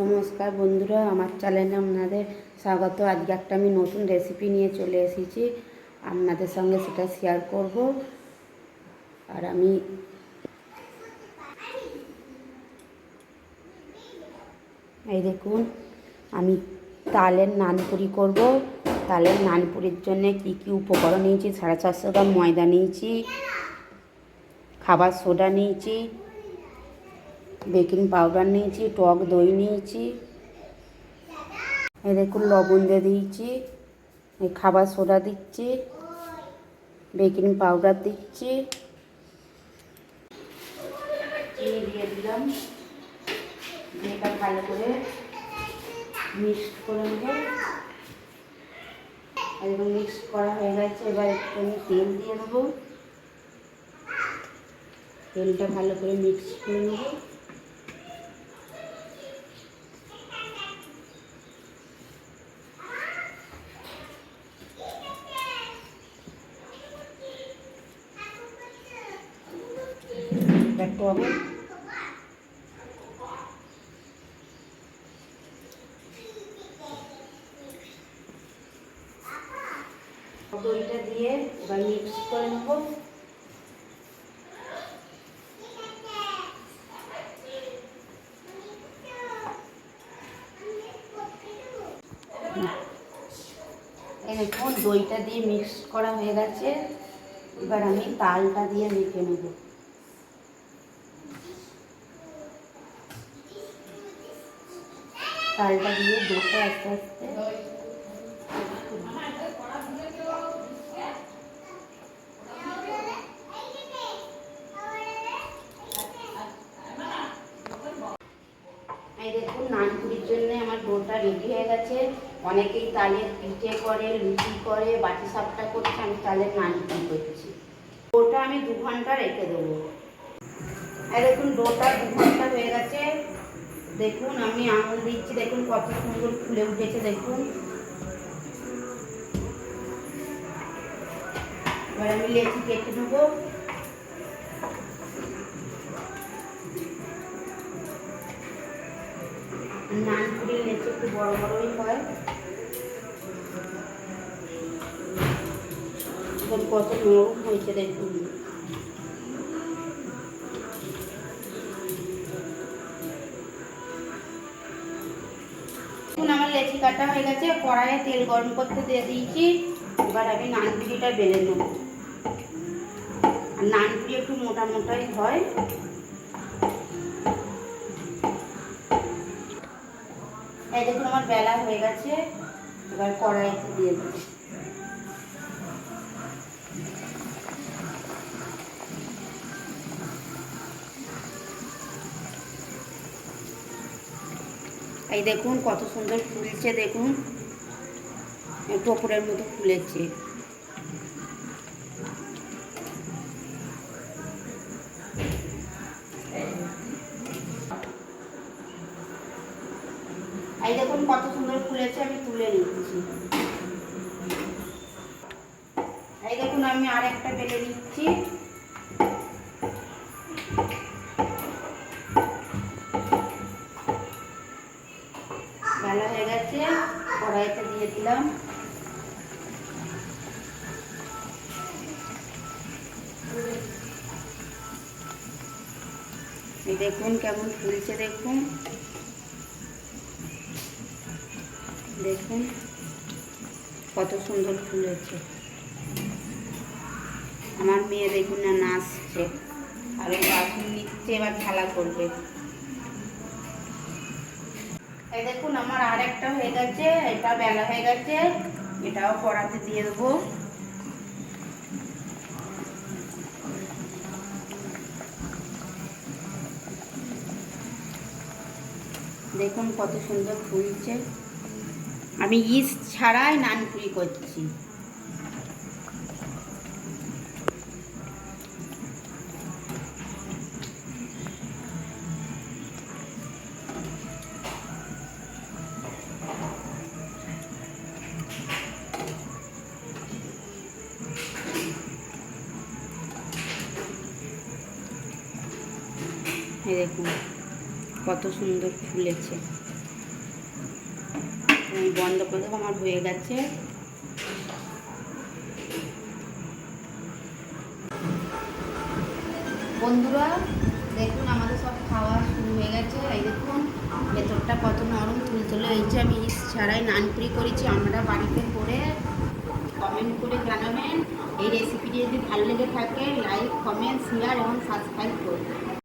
নমস্কার বন্ধুরা, আমার চ্যানেলে আপনাদের স্বাগত। আজকে একটা আমি নতুন রেসিপি নিয়ে চলে এসেছি। আপনাদের সঙ্গে সেটা শেয়ার করব। আর আমি এই দেখুন, আমি তালের নানপুরি করব। তালের নানপুরির জন্য কি কি উপকরণ নিয়েছি? সাড়ে চারশো গ্রাম ময়দা নিয়েছি, খাবার সোডা নিয়েছি বেকিং পাউডার নিয়েছি, টক দই নিয়েছি। এই দেখুন লবণ দিয়ে দিয়েছি খাবার সোডা দিচ্ছি, বেকিং পাউডার দিচ্ছি। চিনি ভালো করে মিক্স করে নেব। মিক্স করা হয়ে গেছে, এবার তেল দিয়ে দেবো। তেলটা ভালো করে মিক্স করে নেব। একটু হবে দইটা দিয়ে এবার মিক্স করে নেব। দেখুন, দইটা দিয়ে মিক্স করা হয়ে গেছে। এবার আমি তালটা দিয়ে মেখে নেব। তালটা দিয়ে ডোটা আস্তে আস্তে। দেখুন নানপুরির জন্য আমার ডোটা রেডি হয়ে গেছে। অনেকেই তালের পিঠে করে, লুচি করে, বাটি সাপটা করছে, আমি তালের নানপুরি করছি। ডোটা আমি দু ঘণ্টা রেখে দেবো। এই দেখুন ডোটা দু ঘণ্টা হয়ে গেছে। দেখুন, আমি আঙুল দিচ্ছি, দেখুন কত সুন্দর ফুলে উঠেছে, দেখুন। এবার আমি লেচি কেটে নেব। নানপুরির লেচি একটু বড় বড়ই হয়। কত নরম হয়েছে, দেখুন। লেচি কাটা হয়ে গেছে, কড়াইয়ে তেল গরম করতে দিয়ে দিয়েছি। এবার আমি নানপুরিটা বেলে নেব। নানপুরি একটু মোটা মোটাই হয়। এই দেখুন, আমার বেলা হয়ে গেছে। এবার কড়াইতে দিয়ে দিচ্ছি এই দেখুন, কত সুন্দর ফুলছে, দেখুন। টোপরের মতো ফুলেছে। এই দেখুন, কত সুন্দর ফুলেছে, আমি তুলে নিচ্ছি। এই দেখুন, আমি আর একটা বেলে নিচ্ছি। বেলা হয়ে গেছে, কড়াইতে দিয়ে দিলাম। দেখুন কেমন ফুলছে, দেখুন। দেখুন কত সুন্দর ফুলেছে আমার মেয়ে দেখুন না নাচছে। আর বাসন নিচ্ছে, এবার খেলা করবে। এই দেখুন, আমার আর একটা হয়ে গেছে, এটা বেলা হয়ে গেছে, এটাও কড়াতে দিয়ে দেবো। দেখুন কত সুন্দর ফুলছে। আমি ইস্ট ছাড়াই নানপুরি করছি। এই দেখুন, কত সুন্দর ফুলেছে। বন্ধ করে আমার হয়ে গেছে। বন্ধুরা, দেখুন, আমাদের সব খাওয়া শুরু হয়ে গেছে। এই দেখুন, ভেতরটা কত নরম তুলতুলে হয়েছে আমি ছাড়াই নানপুরি করেছি আমরা বাড়িতে করে কমেন্ট করে জানাবেন। এই রেসিপিটি যদি ভালো লেগে থাকে লাইক কমেন্ট শেয়ার এবং সাবস্ক্রাইব করবেন।